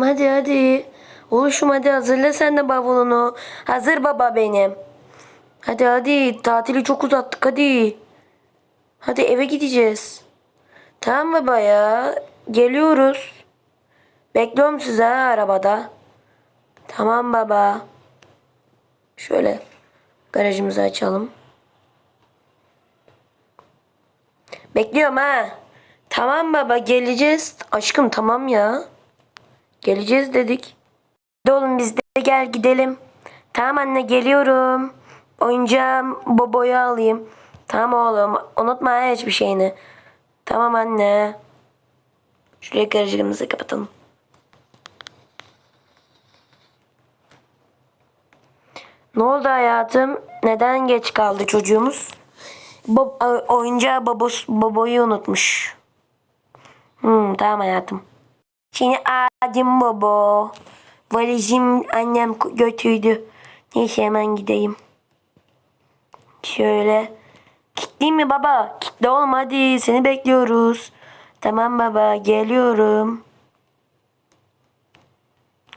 babacığım hadi hadi. Oluşum hadi hazırla sen de bavulunu. Hazır baba benim. Hadi hadi tatili çok uzattık hadi. Hadi eve gideceğiz. Tamam baba ya. Geliyoruz. Bekliyorum sizi ha arabada. Tamam baba. Şöyle garajımızı açalım. Bekliyorum ha. Tamam baba geleceğiz. Aşkım tamam ya. Geleceğiz dedik. Hadi oğlum biz de gel gidelim. Tamam anne geliyorum. Oyuncağım Bobo'yu alayım. Tamam oğlum unutma ha hiçbir şeyini. Tamam anne. Şuraya garajımızı kapatalım. Ne oldu hayatım? Neden geç kaldı çocuğumuz? Bo oyuncağı babos Bobo'yu unutmuş. Hmm, tamam hayatım. Şimdi adım Bobo. Valizim annem götürdü. Neyse hemen gideyim. Şöyle. Kitleyeyim mi baba? Kitle oğlum hadi seni bekliyoruz. Tamam baba geliyorum.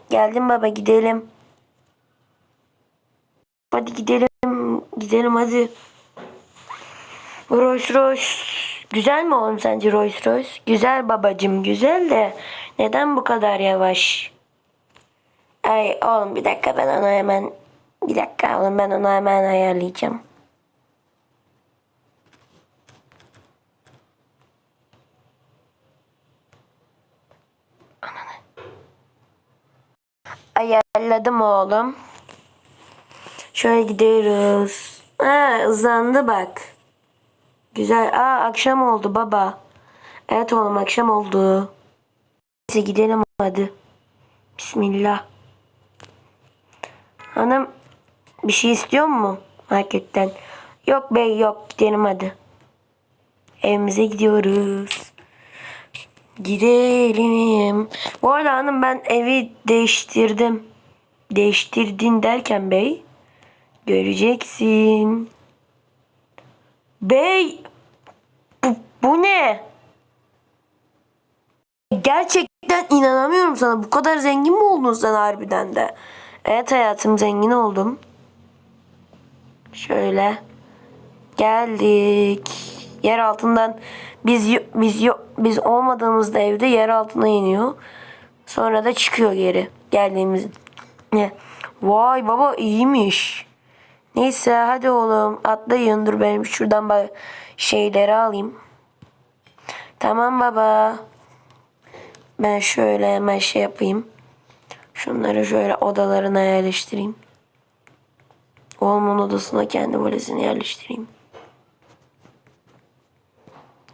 Geldim baba gidelim. Hadi gidelim. Gidelim hadi. Rolls Royce. Güzel mi oğlum sence Rolls Royce? Güzel babacım güzel de neden bu kadar yavaş? Ay oğlum bir dakika ben onu hemen bir dakika oğlum ben onu hemen ayarlayacağım. Ayarladım oğlum. Şöyle gidiyoruz. Ha hızlandı bak. Güzel. Aa akşam oldu baba. Evet oğlum akşam oldu. Neyse gidelim hadi. Bismillah. Hanım bir şey istiyor mu marketten? Yok bey yok gidelim hadi. Evimize gidiyoruz. Gidelim. Bu arada hanım ben evi değiştirdim. Değiştirdin derken bey. Göreceksin. Bey bu, bu ne? Gerçekten inanamıyorum sana. Bu kadar zengin mi oldun sen harbiden de? Evet hayatım zengin oldum. Şöyle geldik. Yer altından biz biz biz olmadığımızda evde yer altına iniyor. Sonra da çıkıyor geri geldiğimiz. Ne? Vay baba iyiymiş. Neyse hadi oğlum atlayın dur benim şuradan şeyleri alayım. Tamam baba. Ben şöyle hemen şey yapayım. Şunları şöyle odalarına yerleştireyim. Oğlumun odasına kendi valizini yerleştireyim.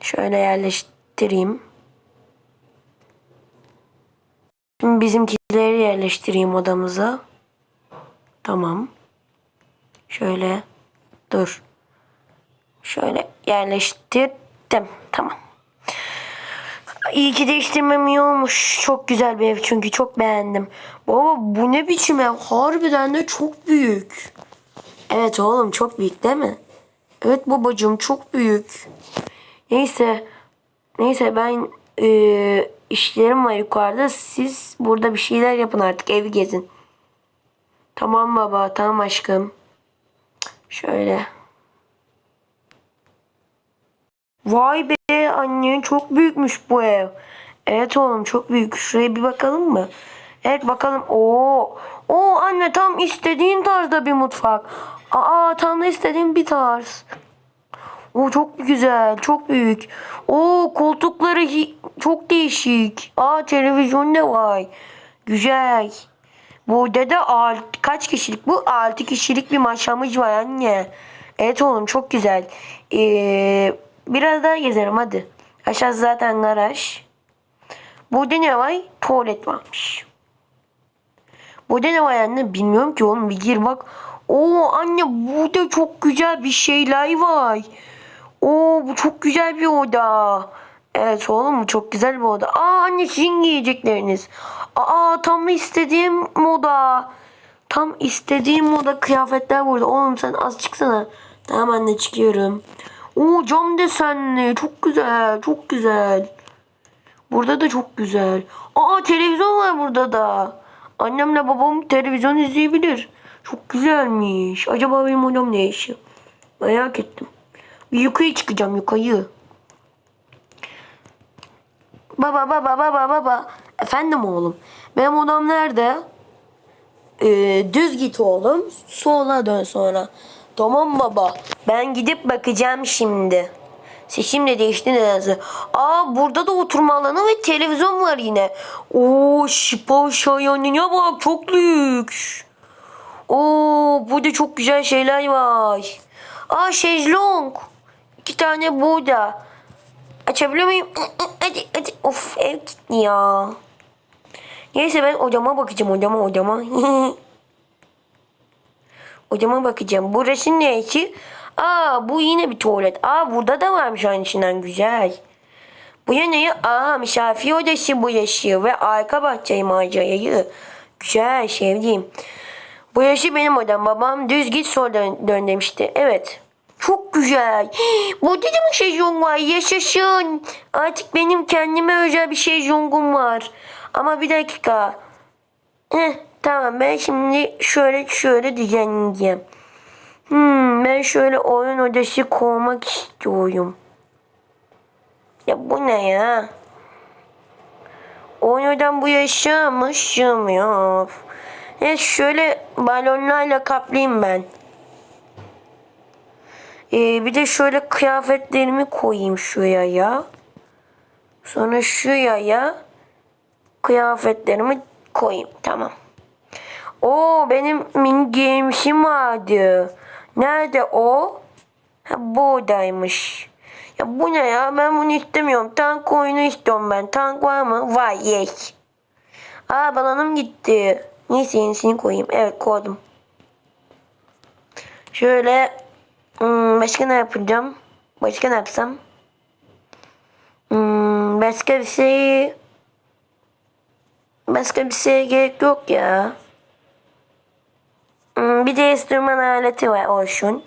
Şöyle yerleştireyim. Şimdi bizimkileri yerleştireyim odamıza. Tamam. Şöyle dur. Şöyle yerleştirdim. Tamam. İyi ki değiştirmem iyi olmuş. Çok güzel bir ev çünkü çok beğendim. Baba bu ne biçim ev? Harbiden de çok büyük. Evet oğlum çok büyük değil mi? Evet babacığım çok büyük. Neyse. Neyse ben eee, işlerim var yukarıda. Siz burada bir şeyler yapın artık. Evi gezin. Tamam baba. Tamam aşkım. Şöyle. Vay be anne çok büyükmüş bu ev. Evet oğlum çok büyük. Şuraya bir bakalım mı? Evet bakalım. Oo. Oo anne tam istediğin tarzda bir mutfak. Aa tam da istediğim bir tarz. Oo çok güzel, çok büyük. Oo koltukları çok değişik. Aa televizyon ne var? Güzel. Burada da alt, kaç kişilik? Bu 6 kişilik bir maşamız var anne. Evet oğlum çok güzel. Ee, biraz daha gezelim hadi. Aşağısı zaten garaj. Burada ne var? Tuvalet varmış. Burada ne var anne? Bilmiyorum ki oğlum bir gir bak. Oo anne burada çok güzel bir şeyler var. Oo bu çok güzel bir oda. Evet oğlum bu çok güzel bir oda. Aa anne sizin giyecekleriniz. Aa tam istediğim moda. Tam istediğim moda kıyafetler burada. Oğlum sen az çıksana. Tamam anne çıkıyorum. Oo cam desenli. Çok güzel. Çok güzel. Burada da çok güzel. Aa televizyon var burada da. Annemle babam televizyon izleyebilir. Çok güzelmiş. Acaba benim odam ne işi? Merak ettim. Bir yukarı çıkacağım yukarı. Baba baba baba baba. Efendim oğlum. Benim odam nerede? Ee, düz git oğlum. Sola dön sonra. Tamam baba. Ben gidip bakacağım şimdi. Seçim de değişti nedense. Aa burada da oturma alanı ve televizyon var yine. Oo şipa şayanine bak çok lüks. Oo burada çok güzel şeyler var. Aa şezlong. İki tane burada. Açabiliyor muyum? Hadi hadi. Of ev gitti. Neyse ben odama bakacağım odama odama. odama bakacağım. Burası ne işi? Aa bu yine bir tuvalet. Aa burada da varmış aynısından güzel. Bu ya ne? Aa misafir odası bu yaşı ve arka bahçe macerayı. Güzel sevdiğim. Bu yaşı benim odam. Babam düz git sol dön, dön demişti. Evet. Çok güzel. Burada da mı şezlong var? Yaşasın. Artık benim kendime özel bir şezlongum var. Ama bir dakika. Heh, tamam ben şimdi şöyle şöyle düzenleyeceğim. Hmm, ben şöyle oyun odası koymak istiyorum. Ya bu ne ya? Oyun odam bu yaşamış sığmıyor. Ya şöyle balonlarla kaplayayım ben. Ee, bir de şöyle kıyafetlerimi koyayım şuraya ya. Sonra şuraya kıyafetlerimi koyayım. Tamam. Oo benim mini games'im vardı. Nerede o? Ha buradaymış. Ya bu ne ya? Ben bunu istemiyorum. Tank oyunu istiyorum ben. Tank var mı? Var. Yes. Aa balonum gitti. Neyse yenisini koyayım. Evet koydum. Şöyle hmm, başka ne yapacağım? Başka ne yapsam? Hmm, başka bir şey başka bir şeye gerek yok ya. Hmm, bir de enstrüman aleti var olsun.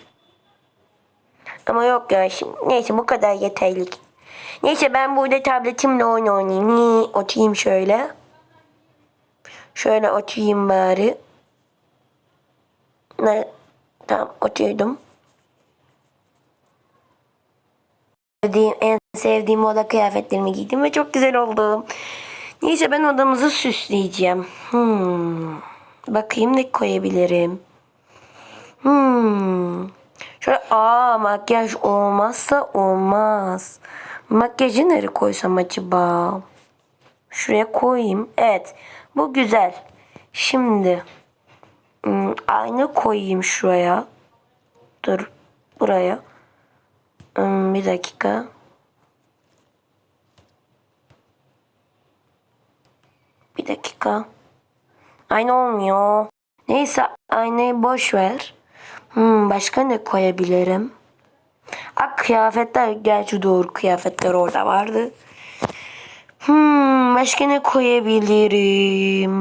Ama yok ya şimdi. Neyse bu kadar yeterli. Neyse ben burada tabletimle oyun oynayayım. Ni, oturayım şöyle. Şöyle oturayım bari. Ne? Tamam oturdum. Sevdiğim, en sevdiğim oda kıyafetlerimi giydim ve çok güzel oldum. Neyse ben odamızı süsleyeceğim. Hmm. Bakayım ne koyabilirim. Hmm. Şöyle aa makyaj olmazsa olmaz. Makyajı nereye koysam acaba? Şuraya koyayım. Evet. Bu güzel. Şimdi hmm, ayna koyayım şuraya. Dur. Buraya. Hmm, bir dakika. Bir dakika. Ayna olmuyor. Neyse aynayı boş ver. Hmm, başka ne koyabilirim? Aa, kıyafetler. Gerçi doğru kıyafetler orada vardı. Hmm, başka ne koyabilirim?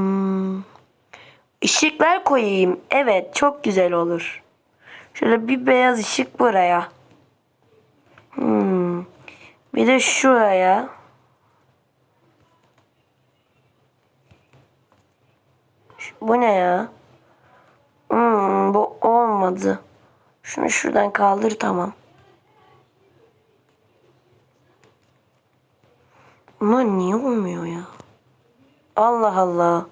Işıklar koyayım. Evet çok güzel olur. Şöyle bir beyaz ışık buraya. Hmm. Bir de şuraya. Bu ne ya? Hmm, bu olmadı. Şunu şuradan kaldır tamam. Bunlar niye olmuyor ya? Allah Allah.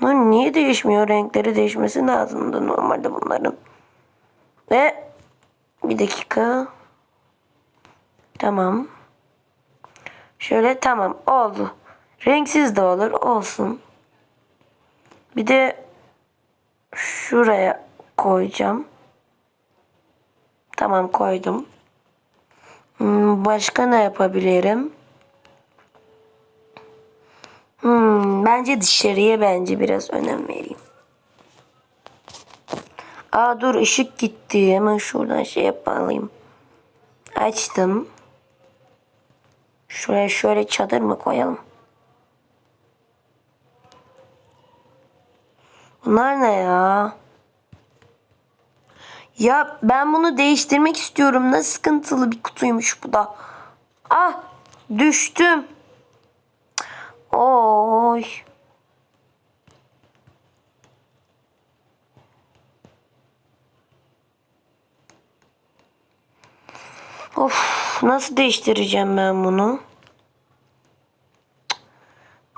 Bunlar niye değişmiyor? Renkleri değişmesi lazımdı normalde bunların. Ve bir dakika. Tamam. Şöyle tamam oldu. Renksiz de olur olsun. Bir de şuraya koyacağım. Tamam koydum. Hmm, başka ne yapabilirim? Hmm, bence dışarıya bence biraz önem vereyim. Aa dur ışık gitti. Hemen şuradan şey yapalım. Açtım. Şuraya şöyle çadır mı koyalım? Bunlar ne ya? Ya ben bunu değiştirmek istiyorum. Ne sıkıntılı bir kutuymuş bu da. Ah düştüm. Oy. Of nasıl değiştireceğim ben bunu?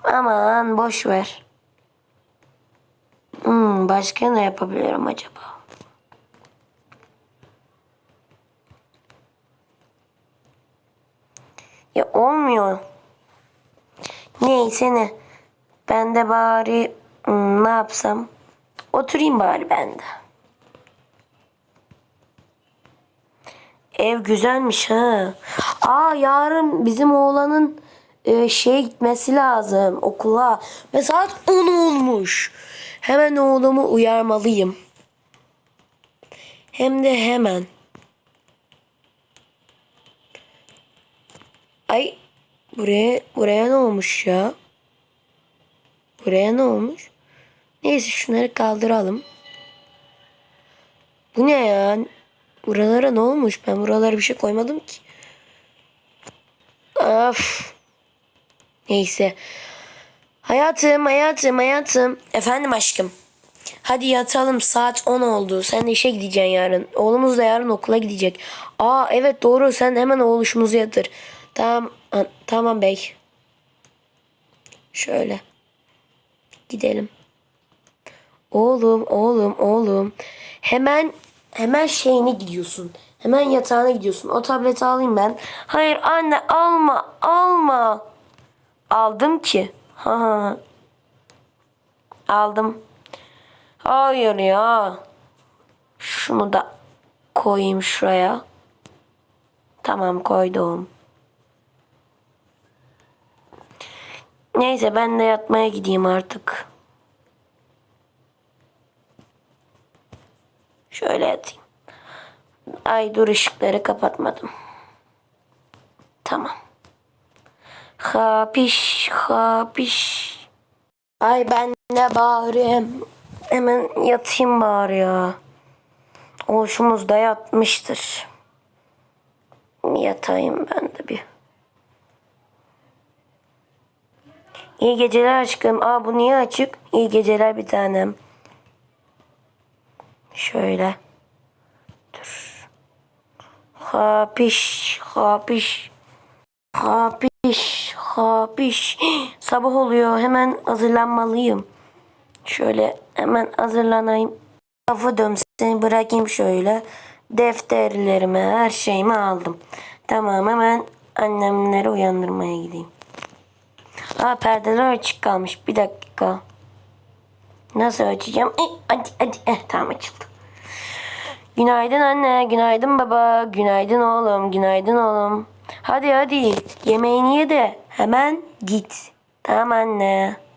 Aman boş ver. Başka ne yapabilirim acaba? Ya olmuyor. Neyse ne. Ben de bari hmm, ne yapsam? Oturayım bari ben de. Ev güzelmiş ha. Aa yarın bizim oğlanın e, şeye gitmesi lazım okula. Ve saat 10 olmuş. Hemen oğlumu uyarmalıyım. Hem de hemen. Ay buraya buraya ne olmuş ya? Buraya ne olmuş? Neyse şunları kaldıralım. Bu ne ya? Buralara ne olmuş? Ben buralara bir şey koymadım ki. Of. Neyse. Hayatım, hayatım, hayatım. Efendim aşkım. Hadi yatalım saat 10 oldu. Sen de işe gideceksin yarın. Oğlumuz da yarın okula gidecek. Aa evet doğru sen hemen oğluşumuzu yatır. Tamam tamam bey. Şöyle. Gidelim. Oğlum oğlum oğlum. Hemen hemen şeyine gidiyorsun. Hemen yatağına gidiyorsun. O tableti alayım ben. Hayır anne alma alma. Aldım ki. Aldım. Hayır ya. Şunu da koyayım şuraya. Tamam koydum. Neyse ben de yatmaya gideyim artık. Şöyle yatayım. Ay dur ışıkları kapatmadım. Tamam. Hapiş hapiş. Ay ben de bari hemen yatayım bari ya. Hoşumuz da yatmıştır. Yatayım ben de bir. İyi geceler aşkım. Aa bu niye açık? İyi geceler bir tanem. Şöyle. Dur. Hapiş, hapiş. Hapiş, hapiş. Sabah oluyor. Hemen hazırlanmalıyım. Şöyle hemen hazırlanayım. Kafa dönsün bırakayım şöyle. Defterlerimi, her şeyimi aldım. Tamam hemen annemleri uyandırmaya gideyim. Aa perdeler açık kalmış. Bir dakika. Nasıl açacağım? Eh, hadi hadi. Eh, tamam açıldı. Günaydın anne, günaydın baba, günaydın oğlum, günaydın oğlum. Hadi hadi yemeğini ye de hemen git. Tamam anne.